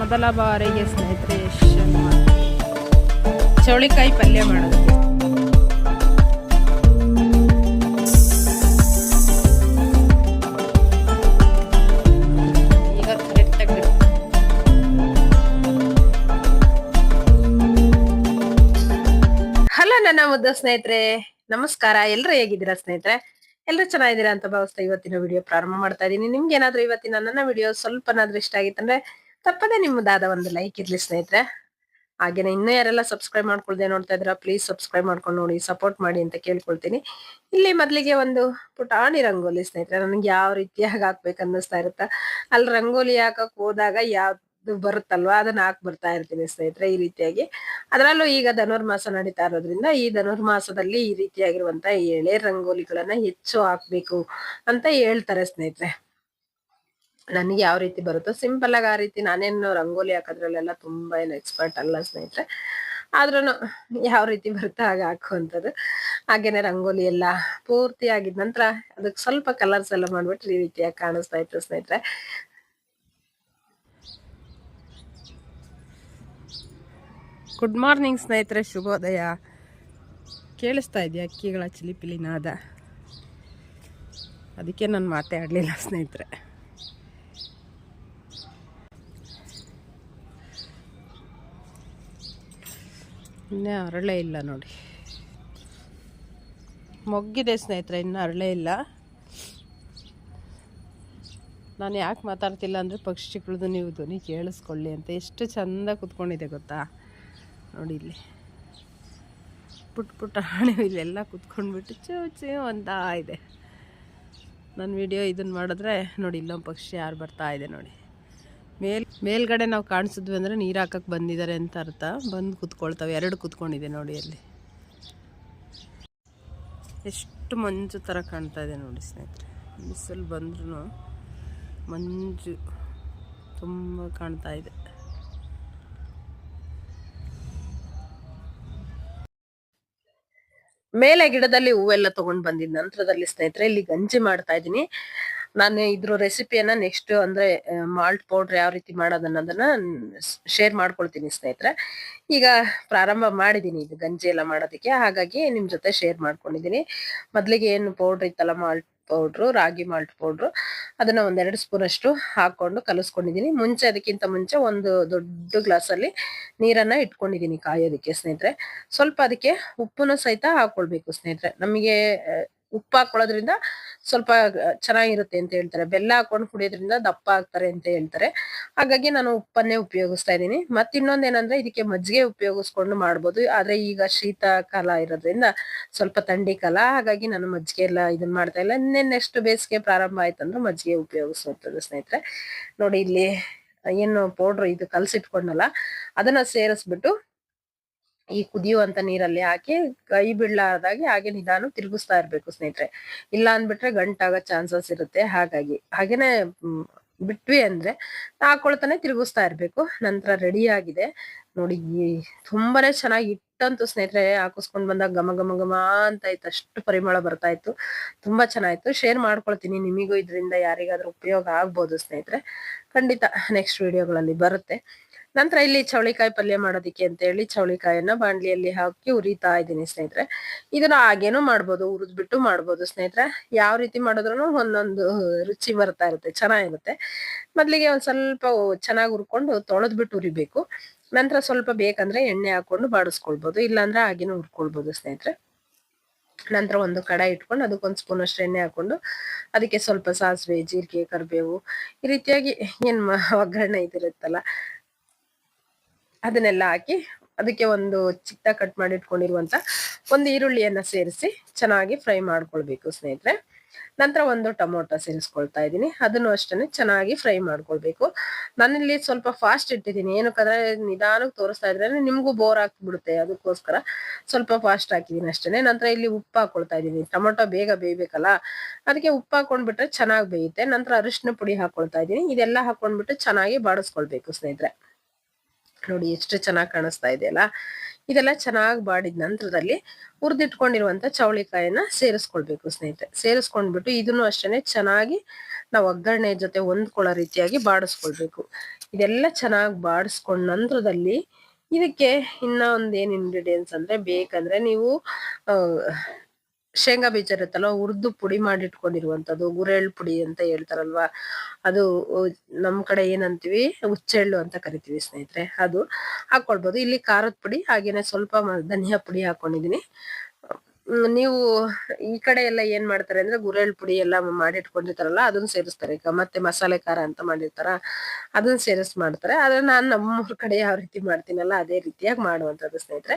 ಮೊದಲ ಬಾರಿಗೆ ಸ್ನೇಹಿತರೆ ಚೌಳಿಕಾಯಿ ಪಲ್ಯ ಮಾಡೋದು. ಹಲೋ, ನನ್ನ ಮುದ್ದ ಸ್ನೇಹಿತರೆ. ನಮಸ್ಕಾರ. ಎಲ್ಲರೂ ಹೇಗಿದ್ದೀರಾ ಸ್ನೇಹಿತರೆ? ಎಲ್ಲರೂ ಚೆನ್ನಾಗಿದ್ದೀರಾ ಅಂತ ಭಾವಿಸ್ತಾ ಇವತ್ತಿನ ವಿಡಿಯೋ ಪ್ರಾರಂಭ ಮಾಡ್ತಾ ಇದ್ದೀನಿ. ನಿಮ್ಗೆ ಏನಾದ್ರೂ ಇವತ್ತಿನ ನನ್ನ ವಿಡಿಯೋ ಸ್ವಲ್ಪನಾದ್ರೂ ಇಷ್ಟ ಆಗಿತ್ತಂದ್ರೆ ತಪ್ಪದೇ ನಿಮ್ಮದಾದ ಒಂದು ಲೈಕ್ ಇರ್ಲಿ ಸ್ನೇಹಿತರೆ. ಹಾಗೇನೆ ಇನ್ನೂ ಯಾರೆಲ್ಲ ಸಬ್ಸ್ಕ್ರೈಬ್ ಮಾಡ್ಕೊಳ್ದೆ ನೋಡ್ತಾ ಇದ್ರ ಪ್ಲೀಸ್ ಸಬ್ಸ್ಕ್ರೈಬ್ ಮಾಡ್ಕೊಂಡು ನೋಡಿ ಸಪೋರ್ಟ್ ಮಾಡಿ ಅಂತ ಕೇಳ್ಕೊಳ್ತೀನಿ. ಇಲ್ಲಿ ಮೊದಲಿಗೆ ಒಂದು ಪುಟಾಣಿ ರಂಗೋಲಿ ಸ್ನೇಹಿತರೆ, ನನಗೆ ಯಾವ ರೀತಿಯಾಗಿ ಹಾಕ್ಬೇಕು ಅನ್ನಿಸ್ತಾ ಇರುತ್ತ? ಅಲ್ಲಿ ರಂಗೋಲಿ ಹಾಕಕ್ ಹೋದಾಗ ಯಾವ್ದು ಬರುತ್ತಲ್ವಾ? ಅದನ್ನ ಹಾಕ್ ಬರ್ತಾ ಇರ್ತೀನಿ ಸ್ನೇಹಿತರೆ ಈ ರೀತಿಯಾಗಿ. ಅದರಲ್ಲೂ ಈಗ ಧನುರ್ಮಾಸ ನಡೀತಾ ಇರೋದ್ರಿಂದ ಈ ಧನುರ್ಮಾಸದಲ್ಲಿ ಈ ರೀತಿಯಾಗಿರುವಂತ ಎಳೆ ರಂಗೋಲಿಗಳನ್ನ ಹೆಚ್ಚು ಹಾಕ್ಬೇಕು ಅಂತ ಹೇಳ್ತಾರೆ ಸ್ನೇಹಿತರೆ. ನನಗೆ ಯಾವ ರೀತಿ ಬರುತ್ತೋ ಸಿಂಪಲ್ ಆಗಿ ಆ ರೀತಿ ನಾನೇನು ರಂಗೋಲಿ ಹಾಕೋದ್ರಲ್ಲೆಲ್ಲ ತುಂಬಾ ಏನು ಎಕ್ಸ್ಪರ್ಟ್ ಅಲ್ಲ ಸ್ನೇಹಿತರೆ. ಆದ್ರೂ ಯಾವ ರೀತಿ ಬರುತ್ತೆ ಹಾಗೆ ಹಾಕುವಂಥದ್ದು. ಹಾಗೇನೆ ರಂಗೋಲಿ ಎಲ್ಲ ಪೂರ್ತಿ ಆಗಿದ ನಂತರ ಅದಕ್ಕೆ ಸ್ವಲ್ಪ ಕಲರ್ಸ್ ಎಲ್ಲ ಮಾಡ್ಬಿಟ್ರೆ ಈ ರೀತಿಯಾಗಿ ಕಾಣಿಸ್ತಾ ಇತ್ತು ಸ್ನೇಹಿತರೆ. ಗುಡ್ ಮಾರ್ನಿಂಗ್ ಸ್ನೇಹಿತರೆ, ಶುಭೋದಯ. ಕೇಳಿಸ್ತಾ ಇದೆಯಾ ಅಕ್ಕಿಗಳ ಚಿಲಿಪಿಲಿನಾದ ಅದಕ್ಕೆ ನಾನು ಮಾತೇ ಆಡಲಿಲ್ಲ ಸ್ನೇಹಿತರೆ. ಇನ್ನೇ ಅರಳೆ ಇಲ್ಲ ನೋಡಿ. ಮೊಗ್ಗಿದೆ ಸ್ನೇಹಿತರೆ, ಇನ್ನೂ ಅರಳೆ ಇಲ್ಲ. ನಾನು ಯಾಕೆ ಮಾತಾಡ್ತಿಲ್ಲ ಅಂದರೆ ಪಕ್ಷಿಗಳದ್ದು ನೀವು ಧ್ವನಿ ಕೇಳಿಸ್ಕೊಳ್ಳಿ ಅಂತ. ಎಷ್ಟು ಚೆಂದ ಕುತ್ಕೊಂಡಿದೆ ಗೊತ್ತಾ? ನೋಡಿ ಇಲ್ಲಿ. ಪುಟ್ ಪುಟ್ಟ ಹಣೆ ಇಲ್ಲೆಲ್ಲ ಕುತ್ಕೊಂಡ್ಬಿಟ್ಟು ಚೂ ಚೂ ಅಂತ ಇದೆ. ನನ್ನ ವಿಡಿಯೋ ಇದನ್ನು ಮಾಡಿದ್ರೆ ನೋಡಿ ಇಲ್ಲೊಂದು ಪಕ್ಷಿ ಯಾರು ಬರ್ತಾ ಇದೆ ನೋಡಿ. ಮೇಲ್, ಮೇಲ್ಗಡೆ ನಾವು ಕಾಣಿಸಿದ್ವಿ ಅಂದರೆ ನೀರು ಹಾಕಕ್ಕೆ ಬಂದಿದ್ದಾರೆ ಅಂತ ಅರ್ಥ. ಬಂದು ಕೂತ್ಕೊಳ್ತಾವೆ, ಎರಡು ಕೂತ್ಕೊಂಡಿದೆ ನೋಡಿ ಅಲ್ಲಿ. ಎಷ್ಟು ಮಂಜು ಥರ ಕಾಣ್ತಾ ಇದೆ ನೋಡಿ ಸ್ನೇಹಿತರೆ. ಬಿಸಿಲು ಬಂದ್ರೂ ಮಂಜು ತುಂಬ ಕಾಣ್ತಾ ಇದೆ. ಮೇಲೆ ಗಿಡದಲ್ಲಿ ಹೂವೆಲ್ಲ ತಗೊಂಡ್ ಬಂದಿದ್ ನಂತರದಲ್ಲಿ ಸ್ನೇಹಿತರೆ, ಇಲ್ಲಿ ಗಂಜಿ ಮಾಡ್ತಾ ಇದ್ದೀನಿ. ನಾನು ಇದ್ರ ರೆಸಿಪಿಯನ್ನ ನೆಕ್ಸ್ಟ್ ಅಂದ್ರೆ ಮಾಲ್ಟ್ ಪೌಡರ್ ಯಾವ ರೀತಿ ಮಾಡೋದನ್ನೋದನ್ನ ಶೇರ್ ಮಾಡ್ಕೊಳ್ತೀನಿ ಸ್ನೇಹಿತರೆ. ಈಗ ಪ್ರಾರಂಭ ಮಾಡಿದೀನಿ ಇದು ಗಂಜಿ ಎಲ್ಲ ಮಾಡೋದಕ್ಕೆ. ಹಾಗಾಗಿ ನಿಮ್ ಜೊತೆ ಶೇರ್ ಮಾಡ್ಕೊಂಡಿದ್ದೀನಿ ಮೊದಲಿಗೆ ಏನು ಪೌಡರ್ ಇತ್ತಲ್ಲ ಮಾಲ್ಟ್ ಪೌಡ್ರು ರಾಗಿ ಮಾಲ್ಟ್ ಪೌಡ್ರು ಅದನ್ನ ಒಂದೆರಡು ಸ್ಪೂನ್ ಅಷ್ಟು ಹಾಕೊಂಡು ಕಲಿಸ್ಕೊಂಡಿದ್ದೀನಿ ಮುಂಚೆ, ಅದಕ್ಕಿಂತ ಮುಂಚೆ ಒಂದು ದೊಡ್ಡ ಗ್ಲಾಸ್ ಅಲ್ಲಿ ನೀರನ್ನ ಇಟ್ಕೊಂಡಿದ್ದೀನಿ ಕಾಯೋದಕ್ಕೆ ಸ್ನೇಹಿತರೆ. ಸ್ವಲ್ಪ ಅದಕ್ಕೆ ಉಪ್ಪನ್ನು ಸಹಿತ ಹಾಕೊಳ್ಬೇಕು ಸ್ನೇಹಿತರೆ. ನಮಗೆ ಉಪ್ಪು ಹಾಕೊಳ್ಳೋದ್ರಿಂದ ಸ್ವಲ್ಪ ಚೆನ್ನಾಗಿರುತ್ತೆ ಅಂತ ಹೇಳ್ತಾರೆ. ಬೆಲ್ಲ ಹಾಕೊಂಡು ಕುಡಿಯೋದ್ರಿಂದ ದಪ್ಪ ಆಗ್ತಾರೆ ಅಂತ ಹೇಳ್ತಾರೆ. ಹಾಗಾಗಿ ನಾನು ಉಪ್ಪನ್ನೇ ಉಪಯೋಗಿಸ್ತಾ ಇದ್ದೀನಿ. ಮತ್ತೆ ಇನ್ನೊಂದೇನಂದ್ರೆ ಇದಕ್ಕೆ ಮಜ್ಜಿಗೆ ಉಪಯೋಗಿಸ್ಕೊಂಡು ಮಾಡ್ಬೋದು. ಆದ್ರೆ ಈಗ ಶೀತ ಕಾಲ ಇರೋದ್ರಿಂದ ಸ್ವಲ್ಪ ಥಂಡಿ ಕಾಲ. ಹಾಗಾಗಿ ನಾನು ಮಜ್ಜಿಗೆ ಎಲ್ಲ ಇದನ್ನ ಮಾಡ್ತಾ ಇಲ್ಲ. ಇನ್ನೇ ನೆಕ್ಸ್ಟ್ ಬೇಸಿಗೆ ಪ್ರಾರಂಭ ಆಯ್ತಂದ್ರೆ ಮಜ್ಜಿಗೆ ಉಪಯೋಗಿಸುವಂಥದ್ದು ಸ್ನೇಹಿತರೆ. ನೋಡಿ ಇಲ್ಲಿ ಏನು ಪೌಡ್ರ್ ಇದು ಕಲಸಿಟ್ಕೊಂಡಲ್ಲ, ಅದನ್ನ ಸೇರಿಸ್ಬಿಟ್ಟು ಈ ಕುದಿಯುವಂತ ನೀರಲ್ಲಿ ಹಾಕಿ ಕೈ ಬಿಡ್ಲಾರ್ದಾಗೆ ಹಾಗೆ ನಿಧಾನ ತಿರುಗಿಸ್ತಾ ಇರ್ಬೇಕು ಸ್ನೇಹಿತರೆ. ಇಲ್ಲ ಅಂದ್ಬಿಟ್ರೆ ಗಂಟಾಗೋ ಚಾನ್ಸಸ್ ಇರುತ್ತೆ. ಹಾಗಾಗಿ ಹಾಗೇನೆ ಬಿಟ್ವಿ ಅಂದ್ರೆ ಹಾಕೊಳ್ತಾನೆ ತಿರುಗಿಸ್ತಾ ಇರ್ಬೇಕು. ನಂತರ ರೆಡಿ ಆಗಿದೆ. ನೋಡಿ ತುಂಬಾನೇ ಚೆನ್ನಾಗಿ ಇಟ್ಟಂತೂ ಸ್ನೇಹಿತರೆ ಹಾಕಿಸ್ಕೊಂಡ್ ಬಂದಾಗ ಘಮ ಘಮ ಘಮ ಅಂತ ಇತ್ತು ಅಷ್ಟು ಪರಿಮಳ ಬರ್ತಾ ಇತ್ತು. ತುಂಬಾ ಚೆನ್ನಾಗಿತ್ತು. ಶೇರ್ ಮಾಡ್ಕೊಳ್ತೀನಿ. ನಿಮಿಗೂ ಇದರಿಂದ ಯಾರಿಗಾದ್ರೂ ಉಪಯೋಗ ಆಗ್ಬೋದು ಸ್ನೇಹಿತರೆ. ಖಂಡಿತ ನೆಕ್ಸ್ಟ್ ವಿಡಿಯೋಗಳಲ್ಲಿ ಬರುತ್ತೆ. ನಂತರ ಇಲ್ಲಿ ಚೌಳಿಕಾಯಿ ಪಲ್ಯ ಮಾಡೋದಿಕ್ಕೆ ಅಂತ ಹೇಳಿ ಚೌಳಿಕಾಯನ್ನ ಬಾಂಡ್ಲಿಯಲ್ಲಿ ಹಾಕಿ ಉರಿತಾ ಇದ್ದೀನಿ ಸ್ನೇಹಿತರೆ. ಇದನ್ನ ಹಾಗೇನು ಮಾಡ್ಬೋದು ಉರಿದ್ಬಿಟ್ಟು ಮಾಡ್ಬೋದು ಸ್ನೇಹಿತರೆ. ಯಾವ ರೀತಿ ಮಾಡಿದ್ರು ಒಂದೊಂದು ರುಚಿ ಬರ್ತಾ ಇರುತ್ತೆ, ಚೆನ್ನಾಗಿರುತ್ತೆ. ಮೊದ್ಲಿಗೆ ಒಂದ್ ಸ್ವಲ್ಪ ಚೆನ್ನಾಗಿ ಹುರ್ಕೊಂಡು ತೊಳೆದ್ಬಿಟ್ಟು ಉರಿಬೇಕು. ನಂತರ ಸ್ವಲ್ಪ ಬೇಕಂದ್ರೆ ಎಣ್ಣೆ ಹಾಕೊಂಡು ಬಾಡಿಸ್ಕೊಳ್ಬೋದು, ಇಲ್ಲಾಂದ್ರೆ ಹಾಗೇನು ಹುರ್ಕೊಳ್ಬೋದು ಸ್ನೇಹಿತರೆ. ನಂತರ ಒಂದು ಕಡಾಯಿ ಇಟ್ಕೊಂಡು ಅದಕ್ಕೊಂದು ಸ್ಪೂನ್ ಅಷ್ಟು ಎಣ್ಣೆ ಹಾಕೊಂಡು ಅದಕ್ಕೆ ಸ್ವಲ್ಪ ಸಾಸಿವೆ, ಜೀರಿಗೆ, ಕರಿಬೇವು ಈ ರೀತಿಯಾಗಿ ಏನ್ ಒಗ್ಗರಣೆ ಇದಿರುತ್ತಲ್ಲ ಅದನ್ನೆಲ್ಲ ಹಾಕಿ ಅದಕ್ಕೆ ಒಂದು ಚಿಕ್ಕ ಕಟ್ ಮಾಡಿ ಇಟ್ಕೊಂಡಿರುವಂತ ಒಂದು ಈರುಳ್ಳಿಯನ್ನ ಸೇರಿಸಿ ಚೆನ್ನಾಗಿ ಫ್ರೈ ಮಾಡ್ಕೊಳ್ಬೇಕು ಸ್ನೇಹಿತರೆ. ನಂತರ ಒಂದು ಟೊಮೊಟೊ ಸೇರಿಸ್ಕೊಳ್ತಾ ಇದ್ದೀನಿ. ಅದನ್ನು ಅಷ್ಟೇ ಚೆನ್ನಾಗಿ ಫ್ರೈ ಮಾಡ್ಕೊಳ್ಬೇಕು. ನಾನಿಲ್ಲಿ ಸ್ವಲ್ಪ ಫಾಸ್ಟ್ ಇಟ್ಟಿದ್ದೀನಿ. ಏನಕ್ಕಂದ್ರೆ ನಿಧಾನಕ್ಕೆ ತೋರಿಸ್ತಾ ಇದ್ರೆ ನಿಮಗೂ ಬೋರ್ ಆಗ್ಬಿಡುತ್ತೆ. ಅದಕ್ಕೋಸ್ಕರ ಸ್ವಲ್ಪ ಫಾಸ್ಟ್ ಹಾಕಿದ್ದೀನಿ ಅಷ್ಟೇ ನಂತರ ಇಲ್ಲಿ ಉಪ್ಪು ಹಾಕೊಳ್ತಾ ಇದ್ದೀನಿ. ಟೊಮೊಟೊ ಬೇಗ ಬೇಯಬೇಕಲ್ಲ? ಅದಕ್ಕೆ ಉಪ್ಪು ಹಾಕೊಂಡ್ಬಿಟ್ರೆ ಚೆನ್ನಾಗಿ ಬೇಯುತ್ತೆ. ನಂತರ ಅರಿಶಿನ ಪುಡಿ ಹಾಕೊಳ್ತಾ ಇದ್ದೀನಿ. ಇದೆಲ್ಲ ಹಾಕೊಂಡ್ಬಿಟ್ಟು ಚೆನ್ನಾಗಿ ಬಾಡಿಸ್ಕೊಳ್ಬೇಕು ಸ್ನೇಹಿತರೆ. ನೋಡಿ ಎಷ್ಟು ಚೆನ್ನಾಗಿ ಕಾಣಿಸ್ತಾ ಇದೆಯಲ್ಲ? ಇದೆಲ್ಲ ಚೆನ್ನಾಗಿ ಬಾಡಿದ ನಂತರದಲ್ಲಿ ಹುರಿದಿಟ್ಕೊಂಡಿರುವಂತ ಚೌಳಿಕಾಯಿನ ಸೇರಿಸ್ಕೊಳ್ಬೇಕು ಸ್ನೇಹಿತರೆ. ಸೇರಿಸ್ಕೊಂಡ್ಬಿಟ್ಟು ಇದನ್ನು ಅಷ್ಟೇ ಚೆನ್ನಾಗಿ ನಾವು ಒಗ್ಗರಣೆ ಜೊತೆ ಹೊಂದ್ಕೊಳ್ಳೋ ರೀತಿಯಾಗಿ ಬಾಡಿಸ್ಕೊಳ್ಬೇಕು. ಇದೆಲ್ಲ ಚೆನ್ನಾಗಿ ಬಾಡಿಸ್ಕೊಂಡ ನಂತರದಲ್ಲಿ ಇದಕ್ಕೆ ಇನ್ನೂ ಒಂದು ಏನ್ ಇಂಗ್ರೀಡಿಯೆಂಟ್ಸ್ ಅಂದ್ರೆ ಬೇಕಂದ್ರೆ ನೀವು ಶೇಂಗಾ ಬೀಜ ಇರುತ್ತಲ್ಲ ಹುರಿದು ಪುಡಿ ಮಾಡಿಟ್ಕೊಂಡಿರುವಂತದ್ದು ಗುರೆಳ್ ಪುಡಿ ಅಂತ ಹೇಳ್ತಾರಲ್ವಾ? ಅದು ನಮ್ ಕಡೆ ಏನಂತೀವಿ, ಹುಚ್ಚೆಳ್ಳು ಅಂತ ಕರಿತೀವಿ ಸ್ನೇಹಿತರೆ, ಅದು ಹಾಕೊಳ್ಬೋದು ಇಲ್ಲಿ ಖಾರದ ಪುಡಿ, ಹಾಗೇನೆ ಸ್ವಲ್ಪ ಧನಿಯಾ ಪುಡಿ ಹಾಕೊಂಡಿದೀನಿ. ನೀವು ಈ ಕಡೆ ಎಲ್ಲ ಏನ್ ಮಾಡ್ತಾರೆ ಅಂದ್ರೆ ಗುರೆಳ್ ಪುಡಿ ಎಲ್ಲ ಮಾಡಿಟ್ಕೊಂಡಿರ್ತಾರಲ್ಲ, ಅದನ್ನ ಸೇರಿಸ್ತಾರೆ. ಈಗ ಮತ್ತೆ ಮಸಾಲೆ ಖಾರ ಅಂತ ಮಾಡಿರ್ತಾರ, ಅದನ್ನ ಸೇರಿಸ್ ಮಾಡ್ತಾರೆ. ಆದ್ರೆ ನಾನು ನಮ್ಮೂರ್ ಕಡೆ ಯಾವ ರೀತಿ ಮಾಡ್ತೀನಲ್ಲ, ಅದೇ ರೀತಿಯಾಗಿ ಮಾಡುವಂತದ್ದು ಸ್ನೇಹಿತರೆ.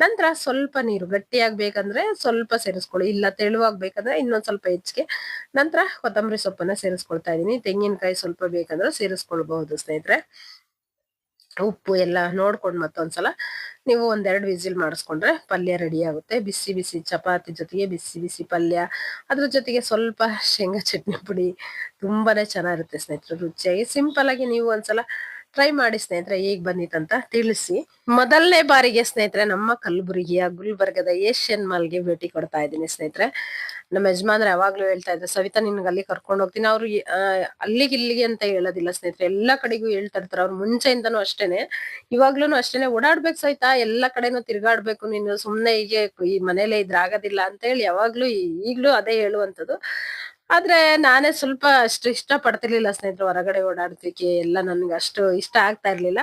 ನಂತರ ಸ್ವಲ್ಪ ನೀರು ಗಟ್ಟಿಯಾಗಿ ಬೇಕಂದ್ರೆ ಸ್ವಲ್ಪ ಸೇರಿಸ್ಕೊಳ್ಳಿ. ಇಲ್ಲ ತೆಳುವಾಗ್ಬೇಕಂದ್ರೆ ಇನ್ನೊಂದ್ ಸ್ವಲ್ಪ ಹೆಚ್ಚಿಗೆ. ನಂತರ ಕೊತ್ತಂಬರಿ ಸೊಪ್ಪನ್ನ ಸೇರಿಸ್ಕೊಳ್ತಾ ಇದೀನಿ. ತೆಂಗಿನಕಾಯಿ ಸ್ವಲ್ಪ ಬೇಕಂದ್ರೆ ಸೇರಿಸ್ಕೊಳ್ಬಹುದು ಸ್ನೇಹಿತರೆ. ಉಪ್ಪು ಎಲ್ಲ ನೋಡ್ಕೊಂಡು ಮತ್ತೊಂದ್ಸಲ ನೀವು ಒಂದೆರಡು ವಿಸಿಲ್ ಮಾಡಿಸ್ಕೊಂಡ್ರೆ ಪಲ್ಯ ರೆಡಿ ಆಗುತ್ತೆ. ಬಿಸಿ ಬಿಸಿ ಚಪಾತಿ ಜೊತೆಗೆ ಬಿಸಿ ಬಿಸಿ ಪಲ್ಯ. ಅದ್ರ ಜೊತೆಗೆ ಸ್ವಲ್ಪ ಶೇಂಗಾ ಚಟ್ನಿ ಪುಡಿ ತುಂಬಾನೇ ಚೆನ್ನಾಗಿರುತ್ತೆ ಸ್ನೇಹಿತರು, ರುಚಿಯಾಗಿ ಸಿಂಪಲ್ ಆಗಿ ನೀವು ಒಂದ್ಸಲ ಟ್ರೈ ಮಾಡಿ ಸ್ನೇಹಿತರೆ ಹೇಗ್ ಬಂದಿತ್ತಂತ ತಿಳಿಸಿ. ಮೊದಲನೇ ಬಾರಿಗೆ ಸ್ನೇಹಿತರೆ ನಮ್ಮ ಕಲಬುರಗಿಯ ಗುಲ್ಬರ್ಗದ ಏಷ್ಯನ್ ಮಾಲ್ಗೆ ಭೇಟಿ ಕೊಡ್ತಾ ಇದ್ದೀನಿ ಸ್ನೇಹಿತರೆ. ನಮ್ಮ ಯಜಮಾನ್ರು ಯಾವಾಗ್ಲೂ ಹೇಳ್ತಾ ಇದ್ರು, ಸವಿತಾ, ನಿನ್ಗೆ ಅಲ್ಲಿ ಕರ್ಕೊಂಡು ಹೋಗ್ತೀನಿ. ಅವ್ರು ಅಲ್ಲಿಗೆ ಇಲ್ಲಿಗೆ ಅಂತ ಹೇಳೋದಿಲ್ಲ ಸ್ನೇಹಿತರೆ. ಎಲ್ಲಾ ಕಡೆಗೂ ಹೇಳ್ತಾ ಇರ್ತಾರೆ. ಅವ್ರು ಮುಂಚೆಯಿಂದನೂ ಅಷ್ಟೇನೆ. ಇವಾಗ್ಲೂ ಅಷ್ಟೇನೆ. ಓಡಾಡ್ಬೇಕು ಸಹಿತ ಎಲ್ಲಾ ಕಡೆನೂ ತಿರ್ಗಾಡ್ಬೇಕು. ನೀನು ಸುಮ್ನೆ ಹೀಗೆ ಈ ಮನೇಲೆ ಇದ್ರ ಆಗೋದಿಲ್ಲ ಅಂತ ಹೇಳಿ ಯಾವಾಗ್ಲೂ ಈಗ್ಲೂ ಅದೇ ಹೇಳುವಂತದ್ದು ಆದ್ರೆ ನಾನೇ ಸ್ವಲ್ಪ ಅಷ್ಟು ಇಷ್ಟ ಪಡ್ತಿರ್ಲಿಲ್ಲ ಸ್ನೇಹಿತರು, ಹೊರಗಡೆ ಓಡಾಡ್ತಿಕ್ಕೆ. ಎಲ್ಲ ನನ್ಗೆ ಅಷ್ಟು ಇಷ್ಟ ಆಗ್ತಾ ಇರ್ಲಿಲ್ಲ.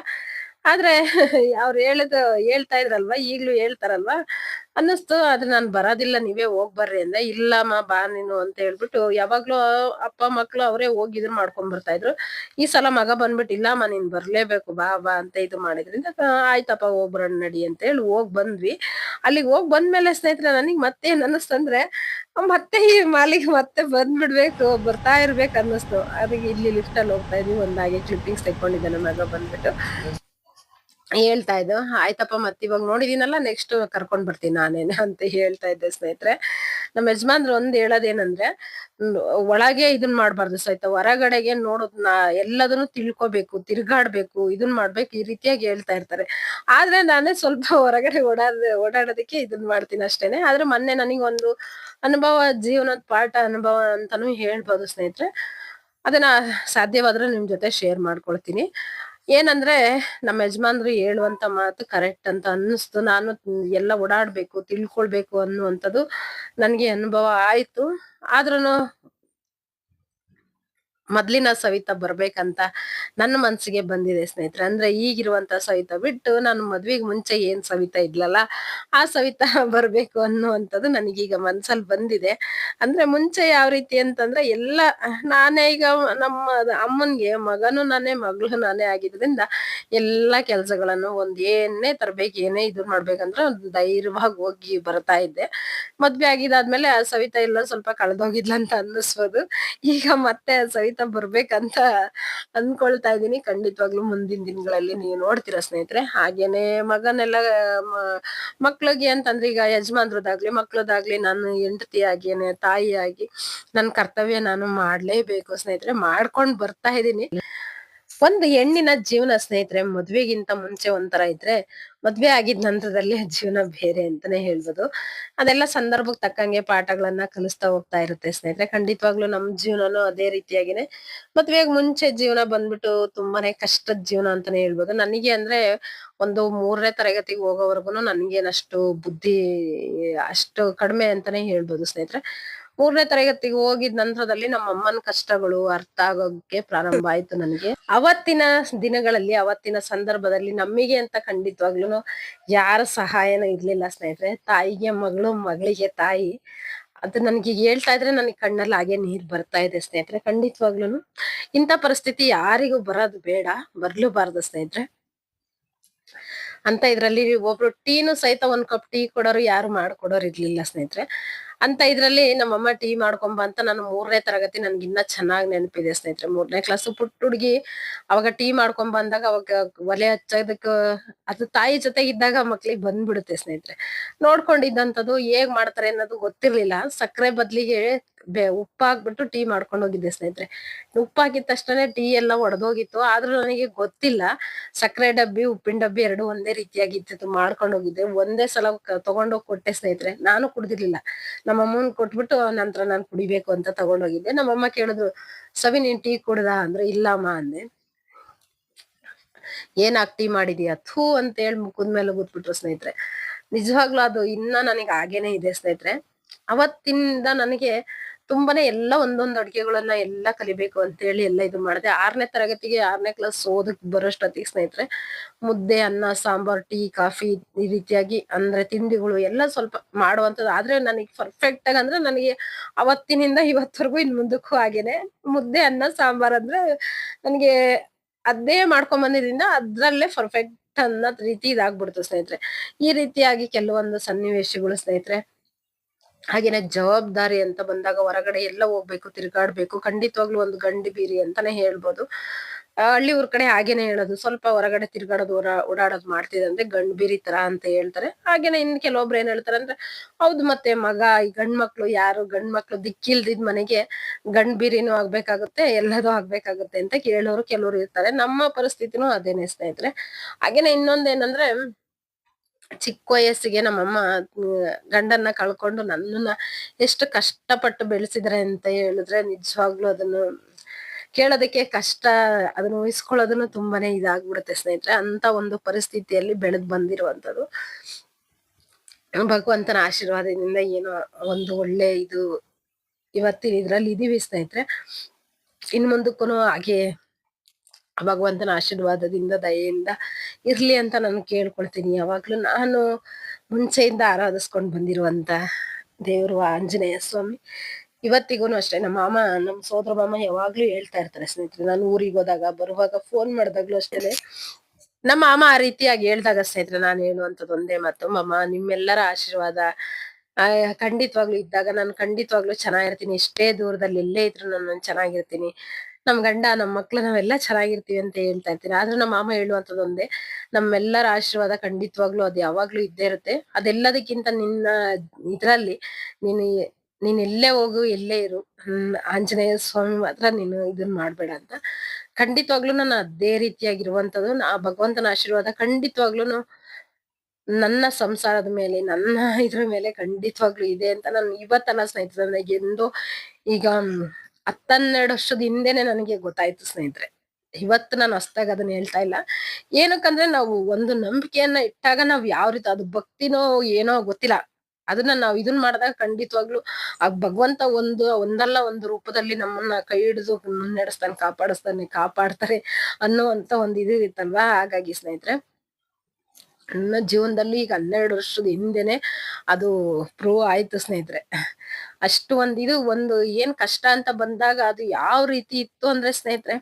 ಆದ್ರೆ ಅವ್ರು ಹೇಳದ, ಹೇಳ್ತಾ ಇದ್ರಲ್ವಾ? ಈಗ್ಲೂ ಹೇಳ್ತಾರಲ್ವಾ? ಅನ್ನಿಸ್ತು, ಆದ್ರೆ ನಾನು ಬರೋದಿಲ್ಲ, ನೀವೇ ಹೋಗ್ ಬರ್ರಿ ಅಂದೆ. ಇಲ್ಲಮ್ಮ, ಬಾ ನೀನು ಅಂತ ಹೇಳ್ಬಿಟ್ಟು ಯಾವಾಗ್ಲೂ ಅಪ್ಪ, ಮಕ್ಳು ಅವರೇ ಹೋಗಿ ಇದ್ರು ಮಾಡ್ಕೊಂಡ್ ಬರ್ತಾ ಇದ್ರು. ಈ ಸಲ ಮಗ ಬಂದ್ಬಿಟ್ಟು ಇಲ್ಲಮ್ಮ, ನೀನ್ ಬರ್ಲೇಬೇಕು, ಬಾ ಬಾ ಅಂತ ಇದು ಮಾಡಿದ್ರಿಂದ ಆಯ್ತಪ್ಪ, ಹೋಗ್ಬರೋಣ ನಡಿ ಅಂತ ಹೇಳಿ ಹೋಗ್ ಬಂದ್ವಿ. ಅಲ್ಲಿಗೆ ಹೋಗ್ ಬಂದ್ಮೇಲೆ ಸ್ನೇಹಿತರೆ, ನನಗ್ ಮತ್ತೆ ಏನ್ ಅನ್ನಿಸ್ತಂದ್ರೆ ಮತ್ತೆ ಈ ಮಾಲಿಗೆ ಮತ್ತೆ ಬಂದ್ಬಿಡ್ಬೇಕು, ಬರ್ತಾ ಇರ್ಬೇಕು ಅನ್ನಿಸ್ತು. ಅದಕ್ಕೆ ಇಲ್ಲಿ ಲಿಫ್ಟ್ ಅಲ್ಲಿ ಹೋಗ್ತಾ ಇದೀವಿ ಒಂದಾಗಿ ಕ್ಲಿಪ್ಪಿಂಗ್ಸ್ ತೆಕ್ಕೊಂಡಿದ್ದಾನೆ ಮಗ ಬಂದ್ಬಿಟ್ಟು. ಹೇಳ್ತಾ ಇದ್ದು. ಆಯ್ತಪ್ಪ, ಮತ್ತೆ ಇವಾಗ ನೋಡಿದೀನಲ್ಲ ನೆಕ್ಸ್ಟ್ ಕರ್ಕೊಂಡ್ ಬರ್ತೀನಿ ನಾನೇನೆ ಅಂತ ಹೇಳ್ತಾ ಇದ್ದೆ ಸ್ನೇಹಿತರೆ. ನಮ್ಮ ಯಜಮಾನ್ರು ಒಂದ್ ಹೇಳೋದೇನಂದ್ರೆ ಒಳಗೆ ಇದನ್ ಮಾಡ್ಬಾರ್ದು ಸಹಿತ ಹೊರಗಡೆಗೆ ನೋಡೋದ್ನ ಎಲ್ಲದನ್ನು ತಿಳ್ಕೊಬೇಕು, ತಿರ್ಗಾಡ್ಬೇಕು, ಇದನ್ ಮಾಡ್ಬೇಕು, ಈ ರೀತಿಯಾಗಿ ಹೇಳ್ತಾ ಇರ್ತಾರೆ. ಆದ್ರೆ ನಾನೇ ಸ್ವಲ್ಪ ಹೊರಗಡೆ ಓಡಾಡ, ಓಡಾಡೋದಕ್ಕೆ ಇದನ್ ಮಾಡ್ತೀನಿ ಅಷ್ಟೇನೆ. ಆದ್ರೆ ಮೊನ್ನೆ ಒಂದು ಅನುಭವ, ಜೀವನದ ಪಾಠ, ಅನುಭವ ಅಂತಾನು ಹೇಳ್ಬೋದು ಸ್ನೇಹಿತರೆ. ಅದನ್ನ ಸಾಧ್ಯವಾದ್ರೆ ನಿಮ್ ಜೊತೆ ಶೇರ್ ಮಾಡ್ಕೊಳ್ತೀನಿ. ಏನಂದ್ರೆ ನಮ್ಮ ಯಜಮಾನ್ರು ಹೇಳುವಂತ ಮಾತು ಕರೆಕ್ಟ್ ಅಂತ ಅನ್ನಿಸ್ತು. ನಾನು ಎಲ್ಲ ಓಡಾಡ್ಬೇಕು, ತಿಳ್ಕೊಳ್ಬೇಕು ಅನ್ನುವಂಥದ್ದು ನನ್ಗೆ ಅನುಭವ ಆಯ್ತು. ಆದ್ರೂನು ಮೊದ್ಲಿನ ಸವಿತಾ ಬರ್ಬೇಕಂತ ನನ್ನ ಮನ್ಸಿಗೆ ಬಂದಿದೆ ಸ್ನೇಹಿತರೆ. ಅಂದ್ರೆ ಈಗಿರುವಂತ ಸವಿತಾ ಬಿಟ್ಟು ನಾನು ಮದುವೆಗೆ ಮುಂಚೆ ಏನ್ ಸವಿತಾ ಇದ್ಲಲ್ಲ ಆ ಸವಿತಾ ಬರ್ಬೇಕು ಅನ್ನುವಂಥದ್ದು ನನಗೀಗ ಮನ್ಸಲ್ಲಿ ಬಂದಿದೆ. ಅಂದ್ರೆ ಮುಂಚೆ ಯಾವ ರೀತಿ ಅಂತಂದ್ರೆ ಎಲ್ಲ, ನಾನೇ ಈಗ ನಮ್ಮ ಅಮ್ಮನ್ಗೆ, ಮಗನು ನಾನೇ, ಮಗಳು ನಾನೇ ಆಗಿದ್ರಿಂದ ಎಲ್ಲಾ ಕೆಲ್ಸಗಳನ್ನು ಒಂದ್ ಏನೇ ತರ್ಬೇಕು, ಏನೇ ಇದು ಮಾಡ್ಬೇಕಂದ್ರೆ ಧೈರ್ಯವಾಗಿ ಹೋಗಿ ಬರ್ತಾ ಇದ್ದೆ. ಮದ್ವೆ ಆಗಿದಾದ್ಮೇಲೆ ಆ ಸವಿತಾ ಎಲ್ಲ ಸ್ವಲ್ಪ ಕಳೆದೋಗಿದ್ಲ ಅಂತ ಅನ್ನಿಸ್ಬೋದು. ಈಗ ಮತ್ತೆ ಆ ಸವಿತಾ ಬರ್ಬೇಕಂತ ಅನ್ಕೊಳ್ತಾ ಇದೀನಿ ಖಂಡಿತವಾಗ್ಲೂ ಮುಂದಿನ ದಿನಗಳಲ್ಲಿ ನೀವು ನೋಡ್ತೀರಾ ಸ್ನೇಹಿತರೆ. ಹಾಗೇನೆ ಮಗನೆಲ್ಲ ಮಕ್ಳಿಗೆ ಅಂತಂದ್ರೆ ಈಗ ಯಜಮಾನ್ರದಾಗ್ಲಿ ಮಕ್ಳದಾಗ್ಲಿ ನಾನು ತಾಯಿ ತಾಯಿಯಾಗಿ ನನ್ನ ಕರ್ತವ್ಯ ನಾನು ಮಾಡ್ಲೇಬೇಕು ಸ್ನೇಹಿತರೆ. ಮಾಡ್ಕೊಂಡ್ ಬರ್ತಾ ಇದೀನಿ ಒಂದು ಹೆಣ್ಣಿನ ಜೀವನ ಸ್ನೇಹಿತರೆ, ಮದ್ವೆಗಿಂತ ಮುಂಚೆ ಒಂಥರ ಇದ್ರೆ ಮದ್ವೆ ಆಗಿದ ನಂತರದಲ್ಲಿ ಜೀವನ ಬೇರೆ ಅಂತಾನೆ ಹೇಳ್ಬೋದು. ಅದೆಲ್ಲ ಸಂದರ್ಭಕ್ಕೆ ತಕ್ಕಂಗೆ ಪಾಠಗಳನ್ನ ಕಲಿಸ್ತಾ ಹೋಗ್ತಾ ಇರುತ್ತೆ ಸ್ನೇಹಿತರೆ. ಖಂಡಿತವಾಗ್ಲೂ ನಮ್ ಜೀವನನು ಅದೇ ರೀತಿಯಾಗಿನೇ ಮದ್ವೆಗ್ ಮುಂಚೆ ಜೀವನ ಬಂದ್ಬಿಟ್ಟು ತುಂಬಾನೇ ಕಷ್ಟದ ಜೀವನ ಅಂತಾನೆ ಹೇಳ್ಬೋದು. ನನಗೆ ಅಂದ್ರೆ ಒಂದು ಮೂರನೇ ತರಗತಿಗೆ ಹೋಗೋವರೆಗೂ ನನ್ಗೇನಷ್ಟು ಬುದ್ಧಿ ಅಷ್ಟು ಕಡಿಮೆ ಅಂತಾನೆ ಹೇಳ್ಬೋದು ಸ್ನೇಹಿತರೆ. ಮೂರನೇ ತರಗತಿಗೆ ಹೋಗಿದ ನಂತರದಲ್ಲಿ ನಮ್ಮ ಅಮ್ಮನ ಕಷ್ಟಗಳು ಅರ್ಥ ಆಗೋಕೆ ಪ್ರಾರಂಭ ಆಯ್ತು ನನಗೆ. ಅವತ್ತಿನ ದಿನಗಳಲ್ಲಿ, ಅವತ್ತಿನ ಸಂದರ್ಭದಲ್ಲಿ ನಮಗೆ ಅಂತ ಖಂಡಿತವಾಗ್ಲೂ ಯಾರ ಸಹಾಯನೂ ಇರ್ಲಿಲ್ಲ ಸ್ನೇಹಿತರೆ. ತಾಯಿಗೆ, ಮಗಳು, ಮಗಳಿಗೆ, ತಾಯಿ. ಅದು ನನ್ಗೆ ಹೇಳ್ತಾ ಇದ್ರೆ ನನಗೆ ಕಣ್ಣಲ್ಲಿ ಹಾಗೆ ನೀರ್ ಬರ್ತಾ ಇದೆ ಸ್ನೇಹಿತರೆ. ಖಂಡಿತವಾಗ್ಲೂನು ಇಂಥ ಪರಿಸ್ಥಿತಿ ಯಾರಿಗೂ ಬರೋದು ಬೇಡ. ಬರ್ಲೂಬಾರ್ದು ಸ್ನೇಹಿತರೆ. ಅಂತ ಇದ್ರಲ್ಲಿ ಒಬ್ರು ಟೀನು ಸಹಿತ ಒಂದ್ ಕಪ್ ಟೀ ಕೊಡೋರು ಯಾರು ಮಾಡ್ಕೊಡೋರು ಇರ್ಲಿಲ್ಲ ಸ್ನೇಹಿತರೆ. ಅಂತ ಇದ್ರಲ್ಲಿ ನಮ್ಮಮ್ಮ ಟೀ ಮಾಡ್ಕೊಂಬ ಅಂತ ನಾನು ಮೂರನೇ ತರಗತಿ ನನ್ಗೆ ಇನ್ನ ಚೆನ್ನಾಗ್ ನೆನಪಿದೆ ಸ್ನೇಹಿತರೆ. ಮೂರನೇ ಕ್ಲಾಸ್ ಪುಟ್ಟ ಹುಡುಗಿ ಅವಾಗ ಟೀ ಮಾಡ್ಕೊಂಡ್ ಬಂದಾಗ ಅವಾಗ ಒಲೆ ಹಚ್ಚೋದಕ್ಕೆ, ಅದು ತಾಯಿ ಜೊತೆ ಇದ್ದಾಗ ಮಕ್ಳಿಗೆ ಬಂದ್ಬಿಡುತ್ತೆ ಸ್ನೇಹಿತರೆ. ನೋಡ್ಕೊಂಡಿದ್ದಂಥದ್ದು ಹೇಗ್ ಮಾಡ್ತಾರೆ ಅನ್ನೋದು ಗೊತ್ತಿರ್ಲಿಲ್ಲ. ಸಕ್ಕರೆ ಬದ್ಲಿಗೆ ಬೆ ಉಪ್ಪು ಹಾಕ್ಬಿಟ್ಟು ಟೀ ಮಾಡ್ಕೊಂಡು ಹೋಗಿದ್ದೆ ಸ್ನೇಹಿತರೆ. ಉಪ್ಪು ಹಾಕಿದ ತಕ್ಷಣ ಟೀ ಎಲ್ಲ ಒಡೆದೋಗಿತ್ತು. ಆದ್ರೂ ನನಗೆ ಗೊತ್ತಿಲ್ಲ. ಸಕ್ಕರೆ ಡಬ್ಬಿ, ಉಪ್ಪಿನ ಡಬ್ಬಿ ಎರಡು ಒಂದೇ ರೀತಿಯಾಗಿತ್ತು ಮಾಡ್ಕೊಂಡು ಹೋಗಿದ್ದೆ. ಒಂದೇ ಸಲ ತಗೊಂಡೋಗಿ ಕೊಟ್ಟೆ ಸ್ನೇಹಿತರೆ. ನಾನು ಕುಡ್ದಿರ್ಲಿಲ್ಲ. ನಮ್ಮ ಅಮ್ಮನ್ ಕೊಟ್ಬಿಟ್ಟು ನಂತರ ನಾನು ಕುಡಿಬೇಕು ಅಂತ ತಗೊಂಡೋಗಿದ್ದೆ ನಮ್ಮಮ್ಮ ಕೇಳಿದ್ರು ಸವಿ, ನೀನ್ ಟೀ ಕುಡ್ದ? ಅಂದ್ರೆ, ಇಲ್ಲಮ್ಮ, ಅಂದೆ. ಏನ್ ಟೀ ಮಾಡಿದ್ಯಾ? ಥೂ ಅಂತ ಹೇಳಿ ಮುಖದ ಮೇಲೆ ಗೊತ್ಬಿಟ್ರು ಸ್ನೇಹಿತರೆ. ನಿಜವಾಗ್ಲೂ ಅದು ಇನ್ನ ನನಗೆ ಹಾಗೇನೆ ಇದೆ ಸ್ನೇಹಿತರೆ. ಅವತ್ತಿಂದ ನನಗೆ ತುಂಬಾನೇ ಎಲ್ಲ ಒಂದೊಂದು ಅಡ್ಗೆಗಳನ್ನ ಎಲ್ಲ ಕಲಿಬೇಕು ಅಂತ ಹೇಳಿ ಎಲ್ಲ ಇದು ಮಾಡಿದೆ. ಆರನೇ ತರಗತಿಗೆ ಆರನೇ ಕ್ಲಾಸ್ ಓದಕ್ ಬರೋಷ್ಟೊತ್ತಿಗೆ ಸ್ನೇಹಿತರೆ, ಮುದ್ದೆ, ಅನ್ನ, ಸಾಂಬಾರ್, ಟೀ, ಕಾಫಿ ಈ ರೀತಿಯಾಗಿ ಅಂದ್ರೆ ತಿಂಡಿಗಳು ಎಲ್ಲ ಸ್ವಲ್ಪ ಮಾಡುವಂತದ್ದು ಆದ್ರೆ ನನಗೆ ಪರ್ಫೆಕ್ಟ್ ಆಗಿ ಅಂದ್ರೆ ನನಗೆ ಅವತ್ತಿನಿಂದ ಇವತ್ತವರೆಗೂ ಇನ್ ಮುಂದಕ್ಕೂ ಹಾಗೇನೆ. ಮುದ್ದೆ, ಅನ್ನ, ಸಾಂಬಾರ್ ಅಂದ್ರೆ ನನಗೆ ಅದೇ ಮಾಡ್ಕೊಂಡ್ ಬಂದಿದ್ರಿಂದ ಅದ್ರಲ್ಲೇ ಪರ್ಫೆಕ್ಟ್ ಅನ್ನೋ ರೀತಿ ಇದಾಗ್ಬಿಡ್ತು ಸ್ನೇಹಿತರೆ. ಈ ರೀತಿಯಾಗಿ ಕೆಲವೊಂದು ಸನ್ನಿವೇಶಗಳು ಸ್ನೇಹಿತರೆ. ಹಾಗೇನೆ ಜವಾಬ್ದಾರಿ ಅಂತ ಬಂದಾಗ ಹೊರಗಡೆ ಎಲ್ಲ ಹೋಗ್ಬೇಕು, ತಿರುಗಾಡ್ಬೇಕು, ಖಂಡಿತವಾಗ್ಲೂ ಒಂದು ಗಂಡು ಬೀರಿ ಅಂತಾನೆ ಹೇಳ್ಬೋದು. ಹಳ್ಳಿ ಊರ್ ಕಡೆ ಹಾಗೇನೆ ಹೇಳೋದು, ಸ್ವಲ್ಪ ಹೊರಗಡೆ ತಿರ್ಗಾಡೋದು, ಓಡಾ, ಓಡಾಡೋದು ಮಾಡ್ತಿದೆ ಅಂದ್ರೆ ಗಂಡ್ ಬೀರಿ ತರ ಅಂತ ಹೇಳ್ತಾರೆ. ಹಾಗೇನೆ ಇನ್ ಕೆಲವೊಬ್ರು ಏನ್ ಹೇಳ್ತಾರೆ ಅಂದ್ರೆ, ಹೌದು ಮತ್ತೆ ಮಗ, ಈ ಗಂಡ್ ಮಕ್ಳು ಯಾರು, ಗಂಡ್ ಮಕ್ಳು ದಿಕ್ಕಿಲ್ದಿದ್ ಮನೆಗೆ ಗಂಡ್ ಬೀರಿನೂ ಆಗ್ಬೇಕಾಗುತ್ತೆ, ಎಲ್ಲದೂ ಆಗ್ಬೇಕಾಗುತ್ತೆ ಅಂತ ಕೇಳೋರು ಕೆಲವರು ಇರ್ತಾರೆ. ನಮ್ಮ ಪರಿಸ್ಥಿತಿನೂ ಅದೇನೆ ಸ್ನೇಹಿತರೆ. ಹಾಗೇನೆ ಇನ್ನೊಂದೇನಂದ್ರೆ ಚಿಕ್ಕ ವಯಸ್ಸಿಗೆ ನಮ್ಮಮ್ಮ ಗಂಡನ್ನ ಕಳ್ಕೊಂಡು ನನ್ನನ್ನ ಎಷ್ಟು ಕಷ್ಟಪಟ್ಟು ಬೆಳೆಸಿದ್ರೆ ಅಂತ ಹೇಳಿದ್ರೆ ನಿಜವಾಗ್ಲೂ ಅದನ್ನು ಕೇಳೋದಕ್ಕೆ ಕಷ್ಟ, ಅದನ್ನ ಊಹಿಸ್ಕೊಳ್ಳೋದನ್ನು ತುಂಬಾನೇ ಇದಾಗ್ಬಿಡುತ್ತೆ ಸ್ನೇಹಿತರೆ. ಅಂತ ಒಂದು ಪರಿಸ್ಥಿತಿಯಲ್ಲಿ ಬೆಳೆದ್ ಬಂದಿರುವಂತದ್ದು ಭಗವಂತನ ಆಶೀರ್ವಾದದಿಂದ ಏನೋ ಒಂದು ಒಳ್ಳೆ ಇದು ಇವತ್ತಿನ ಇದ್ರಲ್ಲಿ ಇದೀವಿ ಸ್ನೇಹಿತರೆ. ಇನ್ ಮುಂದಕ್ಕೂ ಹಾಗೆ ಭಗವಂತನ ಆಶೀರ್ವಾದದಿಂದ, ದಯೆಯಿಂದ ಇರ್ಲಿ ಅಂತ ನಾನು ಕೇಳ್ಕೊಳ್ತೀನಿ. ಯಾವಾಗ್ಲೂ ನಾನು ಮುಂಚೆಯಿಂದ ಆರಾಧಿಸ್ಕೊಂಡು ಬಂದಿರುವಂತ ದೇವರು ಆಂಜನೇಯ ಸ್ವಾಮಿ. ಇವತ್ತಿಗೂ ಅಷ್ಟೇ, ನಮ್ಮ ಮಾಮ, ನಮ್ಮ ಸೋದರ ಮಾಮ ಯಾವಾಗ್ಲೂ ಹೇಳ್ತಾ ಇರ್ತಾರೆ ಸ್ನೇಹಿತರೆ, ನಾನು ಊರಿಗೆ ಹೋದಾಗ, ಬರುವಾಗ ಫೋನ್ ಮಾಡಿದಾಗ್ಲೂ ಅಷ್ಟೇ ನಮ್ಮ ಮಾಮ ಆ ರೀತಿಯಾಗಿ ಹೇಳ್ದಾಗ ಸ್ನೇಹಿತರೆ, ನಾನು ಹೇಳುವಂಥದ್ದು ಒಂದೇ ಮಾತು, ಮಾಮ, ನಿಮ್ಮೆಲ್ಲರ ಆಶೀರ್ವಾದ ಖಂಡಿತವಾಗ್ಲೂ ಇದ್ದಾಗ ನಾನು ಖಂಡಿತವಾಗ್ಲೂ ಚೆನ್ನಾಗಿರ್ತೀನಿ. ಎಷ್ಟೇ ದೂರದಲ್ಲಿ ಎಲ್ಲೇ ಇದ್ರು ನಾನು ಚೆನ್ನಾಗಿರ್ತೀನಿ. ನಮ್ ಗಂಡ, ನಮ್ ಮಕ್ಳು ನಾವೆಲ್ಲ ಚೆನ್ನಾಗಿರ್ತೀವಿ ಅಂತ ಹೇಳ್ತಾ ಇರ್ತೀನಿ ಆದ್ರೆ ನಮ್ಮ ಮಾಮ ಹೇಳುವಂತದ್ದು ನಮ್ಮೆಲ್ಲರ ಆಶೀರ್ವಾದ ಖಂಡಿತವಾಗ್ಲೂ ಅದು ಯಾವಾಗ್ಲೂ ಇದ್ದೇ ಇರುತ್ತೆ. ಅದೆಲ್ಲದಕ್ಕಿಂತ ನಿನ್ನ ಇದ್ರಲ್ಲಿ ನೀನು ನೀನ್ ಎಲ್ಲೇ ಹೋಗು, ಎಲ್ಲೇ ಇರು. ಆಂಜನೇಯ ಸ್ವಾಮಿ ಮಾತ್ರ ನೀನು ಇದನ್ನ ಮಾಡ್ಬೇಡ ಅಂತ. ಖಂಡಿತವಾಗ್ಲೂ ನಾನು ಅದೇ ರೀತಿಯಾಗಿರುವಂತದ್ದು ಆ ಭಗವಂತನ ಆಶೀರ್ವಾದ ಖಂಡಿತವಾಗ್ಲೂ ನನ್ನ ಸಂಸಾರದ ಮೇಲೆ, ನನ್ನ ಇದ್ರ ಮೇಲೆ ಖಂಡಿತವಾಗ್ಲೂ ಇದೆ ಅಂತ ನಾನು ಇವತ್ತನ್ನ ಸ್ನೇಹಿತರೆ ನನಗೆ ಎಂದು ಈಗ ಹತ್ತನ್ನೆರಡು ವರ್ಷದ ಹಿಂದೆನೆ ನನಗೆ ಗೊತ್ತಾಯ್ತು ಸ್ನೇಹಿತರೆ. ಇವತ್ತು ನಾನು ಹೊಸ್ದಾಗ ಅದನ್ನ ಹೇಳ್ತಾ ಇಲ್ಲ. ಏನಕ್ಕಂದ್ರೆ ನಾವು ಒಂದು ನಂಬಿಕೆಯನ್ನ ಇಟ್ಟಾಗ ನಾವ್ ಯಾವ ರೀತಿ, ಅದು ಭಕ್ತಿನೋ ಏನೋ ಗೊತ್ತಿಲ್ಲ. ಅದನ್ನ ನಾವ್ ಇದನ್ ಮಾಡಿದಾಗ ಖಂಡಿತವಾಗ್ಲು ಆ ಭಗವಂತ ಒಂದು, ಒಂದಲ್ಲ ಒಂದು ರೂಪದಲ್ಲಿ ನಮ್ಮನ್ನ ಕೈ ಹಿಡಿದು ಮುನ್ನಡೆಸ್ತಾನೆ, ಕಾಪಾಡಿಸ್ತಾನೆ, ಕಾಪಾಡ್ತಾರೆ ಅನ್ನುವಂತ ಒಂದು ಇದು ಹಾಗಾಗಿ ಸ್ನೇಹಿತರೆ, ನನ್ನ ಜೀವನದಲ್ಲಿ ಈಗ ಹನ್ನೆರಡು ವರ್ಷದ ಹಿಂದೆನೆ ಅದು ಪ್ರೂವ್ ಆಯ್ತು ಸ್ನೇಹಿತರೆ. ಅಷ್ಟು ಒಂದ್ ಇದು ಒಂದು ಏನ್ ಕಷ್ಟ ಅಂತ ಬಂದಾಗ ಅದು ಯಾವ ರೀತಿ ಇತ್ತು ಅಂದ್ರೆ ಸ್ನೇಹಿತರೆ,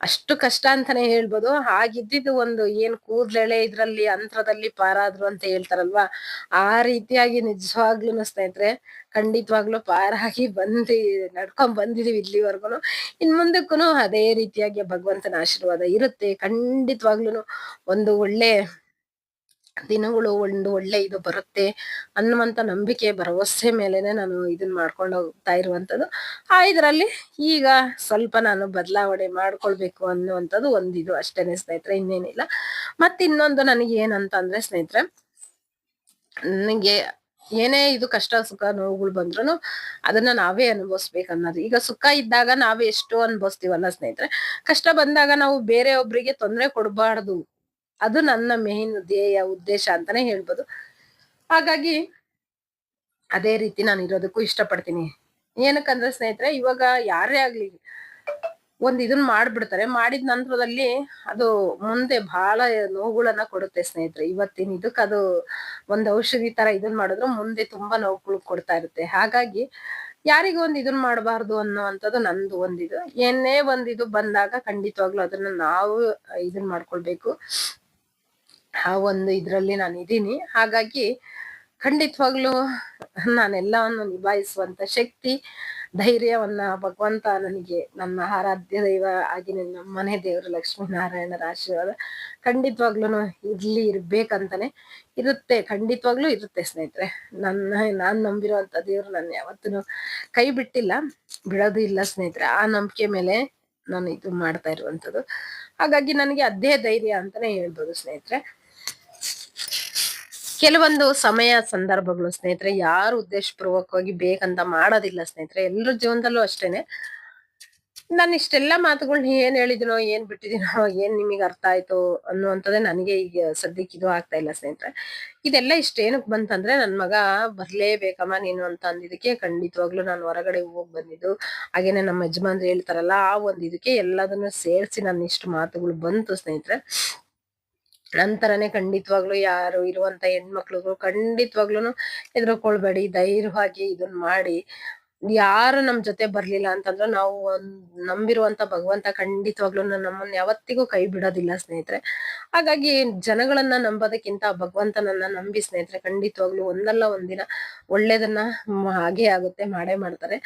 ಅಷ್ಟು ಕಷ್ಟ ಅಂತಾನೆ ಹೇಳ್ಬೋದು. ಹಾಗಿದ್ದಿದ್ದು ಒಂದು ಏನ್ ಕೂದ್ಲೆಳೆ ಇದ್ರಲ್ಲಿ ಅಂತರದಲ್ಲಿ ಪಾರಾದ್ರು ಅಂತ ಹೇಳ್ತಾರಲ್ವಾ, ಆ ರೀತಿಯಾಗಿ ನಿಜವಾಗ್ಲೂ ಸ್ನೇಹಿತರೆ, ಖಂಡಿತವಾಗ್ಲೂ ಪಾರಾಗಿ ಬಂದಿ, ನಡ್ಕೊಂಡ್ ಬಂದಿದೀವಿ ಇಲ್ಲಿವರೆಗೂ ಇನ್ ಮುಂದಕ್ಕೂ ಅದೇ ರೀತಿಯಾಗಿ ಭಗವಂತನ ಆಶೀರ್ವಾದ ಇರುತ್ತೆ. ಖಂಡಿತವಾಗ್ಲೂನು ಒಂದು ಒಳ್ಳೆ ದಿನಗಳು ಒಂದು ಒಳ್ಳೆ ಇದು ಬರುತ್ತೆ ಅನ್ನುವಂಥ ನಂಬಿಕೆ, ಭರವಸೆ ಮೇಲೆನೆ ನಾನು ಇದನ್ನ ಮಾಡ್ಕೊಂಡು ಹೋಗ್ತಾ ಇರುವಂಥದ್ದು. ಆ, ಇದರಲ್ಲಿ ಈಗ ಸ್ವಲ್ಪ ನಾನು ಬದಲಾವಣೆ ಮಾಡ್ಕೊಳ್ಬೇಕು ಅನ್ನುವಂಥದ್ದು ಒಂದಿದು ಅಷ್ಟೇನೆ ಸ್ನೇಹಿತರೆ, ಇನ್ನೇನಿಲ್ಲ. ಮತ್ತೆ ಇನ್ನೊಂದು ನನಗೆ ಏನಂತ ಅಂದ್ರೆ ಸ್ನೇಹಿತರೆ, ನನಗೆ ಏನೇ ಇದು ಕಷ್ಟ, ಸುಖ, ನೋವುಗಳು ಬಂದ್ರು ಅದನ್ನ ನಾವೇ ಅನ್ನೋದು. ಈಗ ಸುಖ ಇದ್ದಾಗ ನಾವೇ ಎಷ್ಟು ಅನುಭವಿಸ್ತೀವಲ್ಲ ಸ್ನೇಹಿತರೆ, ಕಷ್ಟ ಬಂದಾಗ ನಾವು ಬೇರೆ ಒಬ್ರಿಗೆ ತೊಂದರೆ ಕೊಡಬಾರ್ದು. ಅದು ನನ್ನ ಮೇನ್ ಧ್ಯೇಯ, ಉದ್ದೇಶ ಅಂತಾನೆ ಹೇಳ್ಬೋದು. ಹಾಗಾಗಿ ಅದೇ ರೀತಿ ನಾನು ಇರೋದಕ್ಕೂ ಇಷ್ಟಪಡ್ತೀನಿ. ಏನಕ್ಕಂದ್ರೆ ಸ್ನೇಹಿತರೆ, ಇವಾಗ ಯಾರೇ ಆಗ್ಲಿ ಒಂದ್ ಇದನ್ ಮಾಡ್ಬಿಡ್ತಾರೆ. ಮಾಡಿದ ನಂತರದಲ್ಲಿ ಅದು ಮುಂದೆ ಬಹಳ ನೋವುಗಳನ್ನ ಕೊಡುತ್ತೆ ಸ್ನೇಹಿತರೆ. ಇವತ್ತಿನ ಇದಕ್ಕೆ ಅದು ಒಂದ್ ಔಷಧಿ ತರ ಇದನ್ ಮಾಡಿದ್ರು ಮುಂದೆ ತುಂಬಾ ನೋವುಗಳು ಕೊಡ್ತಾ ಇರುತ್ತೆ. ಹಾಗಾಗಿ ಯಾರಿಗೂ ಒಂದ್ ಇದನ್ ಮಾಡಬಾರ್ದು ಅನ್ನೋವಂಥದ್ದು ನಂದು ಒಂದಿದು ಏನೇ ಒಂದಿದು ಬಂದಾಗ ಖಂಡಿತವಾಗ್ಲೂ ಅದನ್ನ ನಾವು ಇದನ್ ಮಾಡ್ಕೊಳ್ಬೇಕು. ಆ ಒಂದು ಇದರಲ್ಲಿ ನಾನು ಇದ್ದೀನಿ. ಹಾಗಾಗಿ ಖಂಡಿತವಾಗ್ಲೂ ನಾನೆಲ್ಲವನ್ನು ನಿಭಾಯಿಸುವಂತ ಶಕ್ತಿ, ಧೈರ್ಯವನ್ನ ಭಗವಂತ ನನಗೆ ನನ್ನ ಆರಾಧ್ಯ ದೈವ ಆಗಿ ನಮ್ಮ ಮನೆ ದೇವರು ಲಕ್ಷ್ಮೀನಾರಾಯಣರ ಆಶೀರ್ವಾದ ಖಂಡಿತವಾಗ್ಲೂ ಇರ್ಲಿ, ಇರ್ಬೇಕಂತಾನೆ ಇರುತ್ತೆ. ಖಂಡಿತವಾಗ್ಲೂ ಇರುತ್ತೆ ಸ್ನೇಹಿತರೆ. ನನ್ನ, ನಾನ್ ನಂಬಿರುವಂತ ದೇವರು ನನ್ನ ಯಾವತ್ತೂ ಕೈ ಬಿಟ್ಟಿಲ್ಲ, ಬಿಡೋದು ಇಲ್ಲ ಸ್ನೇಹಿತರೆ. ಆ ನಂಬಿಕೆ ಮೇಲೆ ನಾನು ಇದು ಮಾಡ್ತಾ ಇರುವಂತದ್ದು. ಹಾಗಾಗಿ ನನಗೆ ಅದೇ ಧೈರ್ಯ ಅಂತಾನೆ ಹೇಳ್ಬೋದು ಸ್ನೇಹಿತರೆ. ಕೆಲವೊಂದು ಸಮಯ ಸಂದರ್ಭಗಳು ಸ್ನೇಹಿತರೆ, ಯಾರು ಉದ್ದೇಶಪೂರ್ವಕವಾಗಿ ಬೇಕಂತ ಮಾಡೋದಿಲ್ಲ ಸ್ನೇಹಿತರೆ, ಎಲ್ಲರ ಜೀವನದಲ್ಲೂ ಅಷ್ಟೇನೆ. ನಾನು ಇಷ್ಟೆಲ್ಲ ಮಾತುಗಳನ್ನ ಏನ್ ಹೇಳಿದಿನೋ, ಏನ್ ಬಿಟ್ಟಿದಿನೋ, ಏನ್ ನಿಮಗೆ ಅರ್ಥ ಆಯ್ತು ಅನ್ನುವಂಥದ್ದೇ ನನಗೆ ಈಗ ಸದ್ಯಕ್ಕೆ ಇದು ಆಗ್ತಾ ಇಲ್ಲ ಸ್ನೇಹಿತರೆ. ಇದೆಲ್ಲ ಇಷ್ಟೇನಕ್ ಬಂತಂದ್ರೆ ನನ್ ಮಗ ಬರ್ಲೇಬೇಕಮ್ಮ ನೀನು ಅಂತ ಅಂದಿದ್ದಕ್ಕೆ ಖಂಡಿತವಾಗ್ಲೂ ನಾನು ಹೊರಗಡೆ ಹೋಗ್ ಬಂದಿದ್ದು, ಹಾಗೇನೆ ನಮ್ಮ ಯಜಮಾನ್ರು ಹೇಳ್ತಾರಲ್ಲ, ಆ ಒಂದ್ ಇದಕ್ಕೆ ಎಲ್ಲದನ್ನು ಸೇರಿಸಿ ನನ್ನ ಇಷ್ಟು ಮಾತುಗಳು ಬಂತು ಸ್ನೇಹಿತರೆ. ನಂತರನೇ ಖಂಡಿತವಾಗ್ಲು ಯಾರು ಇರುವಂತ ಹೆಣ್ಮಕ್ಳಿಗೂ ಖಂಡಿತವಾಗ್ಲೂ ಹೆದರ್ಕೊಳ್ಬೇಡಿ ಧೈರ್ಯವಾಗಿ ಇದನ್ನ ಮಾಡಿ. ಯಾರು ನಮ್ ಜೊತೆ ಬರ್ಲಿಲ್ಲ ಅಂತಂದ್ರೆ ನಾವು ಒಂದ್ ನಂಬಿರುವಂತ ಭಗವಂತ ಖಂಡಿತವಾಗ್ಲೂ ನಮ್ಮನ್ನ ಯಾವತ್ತಿಗೂ ಕೈ ಬಿಡೋದಿಲ್ಲ ಸ್ನೇಹಿತರೆ. ಹಾಗಾಗಿ ಜನಗಳನ್ನ ನಂಬೋದಕ್ಕಿಂತ ಭಗವಂತನನ್ನ ನಂಬಿ ಸ್ನೇಹಿತರೆ ಖಂಡಿತವಾಗ್ಲೂ ಒಂದಲ್ಲ ಒಂದಿನ ಒಳ್ಳೇದನ್ನ ಹಾಗೆ ಆಗುತ್ತೆ, ಮಾಡೇ ಮಾಡ್ತಾರೆ.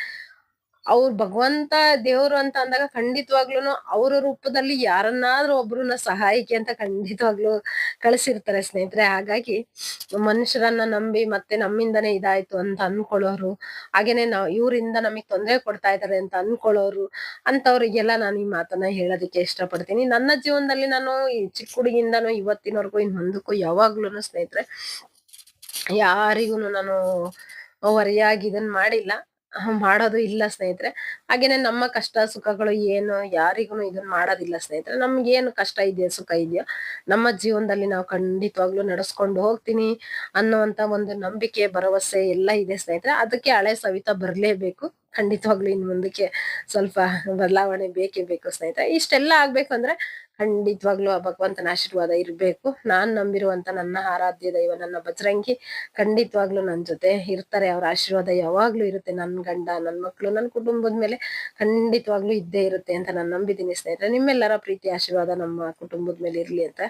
ಅವ್ರು ಭಗವಂತ ದೇವ್ರು ಅಂತ ಅಂದಾಗ ಖಂಡಿತವಾಗ್ಲೂ ಅವ್ರ ರೂಪದಲ್ಲಿ ಯಾರನ್ನಾದ್ರೂ ಒಬ್ರನ್ನ ಸಹಾಯಕ್ಕೆ ಅಂತ ಖಂಡಿತವಾಗ್ಲೂ ಕಳಿಸಿರ್ತಾರೆ ಸ್ನೇಹಿತರೆ. ಹಾಗಾಗಿ ಮನುಷ್ಯರನ್ನ ನಂಬಿ ಮತ್ತೆ ನಮ್ಮಿಂದನೇ ಇದಾಯ್ತು ಅಂತ ಅನ್ಕೊಳ್ಳೋರು, ಹಾಗೇನೆ ನಾವ್ ಇವರಿಂದ ನಮಗ್ ತೊಂದರೆ ಕೊಡ್ತಾ ಇದಾರೆ ಅಂತ ಅನ್ಕೊಳ್ಳೋರು ಅಂತವ್ರಿಗೆಲ್ಲ ನಾನು ಈ ಮಾತನ್ನ ಹೇಳೋದಕ್ಕೆ ಇಷ್ಟಪಡ್ತೀನಿ. ನನ್ನ ಜೀವನದಲ್ಲಿ ನಾನು ಈ ಚಿಕ್ಕ ಹುಡುಗಿಯಿಂದನೂ ಇವತ್ತಿನವರೆಗೂ ಇನ್ ಮುಂದಕ್ಕೂ ಯಾವಾಗ್ಲೂ ಸ್ನೇಹಿತರೆ ಯಾರಿಗೂ ನಾನು ವರಿಯಾಗಿ ಇದನ್ ಮಾಡಿಲ್ಲ. ಮಾಡೋದು ಇಲ್ಲ ಸ್ನೇಹಿತರೆ. ಹಾಗೇನೆ ನಮ್ಮ ಕಷ್ಟ, ಸುಖಗಳು ಏನು, ಯಾರಿಗೂ ಇದನ್ನ ಮಾಡೋದಿಲ್ಲ ಸ್ನೇಹಿತರೆ. ನಮ್ಗೆ ಏನು ಕಷ್ಟ ಇದೆಯಾ, ಸುಖ ಇದೆಯೋ? ನಮ್ಮ ಜೀವನದಲ್ಲಿ ನಾವು ಖಂಡಿತವಾಗ್ಲೂ ನಡೆಸ್ಕೊಂಡು ಹೋಗ್ತೀನಿ ಅನ್ನುವಂತ ಒಂದು ನಂಬಿಕೆ, ಭರವಸೆ ಎಲ್ಲ ಇದೆ ಸ್ನೇಹಿತರೆ. ಅದಕ್ಕೆ ಹಳೆ ಸವಿತಾ ಬರಲೇಬೇಕು. ಖಂಡಿತವಾಗ್ಲೂ ಇನ್ ಮುಂದಕ್ಕೆ ಸ್ವಲ್ಪ ಬದಲಾವಣೆ ಬೇಕೇ ಬೇಕು ಸ್ನೇಹಿತರೆ. ಇಷ್ಟೆಲ್ಲ ಆಗ್ಬೇಕು ಅಂದ್ರೆ ಖಂಡಿತವಾಗ್ಲೂ ಆ ಭಗವಂತನ ಆಶೀರ್ವಾದ ಇರಬೇಕು. ನಾನು ನಂಬಿರುವಂತ ನನ್ನ ಆರಾಧ್ಯ ದೈವ, ನನ್ನ ಬಜರಂಗಿ ಖಂಡಿತವಾಗ್ಲೂ ನನ್ನ ಜೊತೆ ಇರ್ತಾರೆ. ಅವ್ರ ಆಶೀರ್ವಾದ ಯಾವಾಗ್ಲೂ ಇರುತ್ತೆ. ನನ್ನ ಗಂಡ ನನ್ನ ಮಕ್ಕಳು ನನ್ನ ಕುಟುಂಬದ ಮೇಲೆ ಖಂಡಿತವಾಗ್ಲೂ ಇದ್ದೇ ಇರುತ್ತೆ ಅಂತ ನಾನು ನಂಬಿದ್ದೀನಿ ಸ್ನೇಹಿತರೆ. ನಿಮ್ಮೆಲ್ಲರ ಪ್ರೀತಿ ಆಶೀರ್ವಾದ ನಮ್ಮ ಕುಟುಂಬದ ಮೇಲೆ ಇರಲಿ ಅಂತ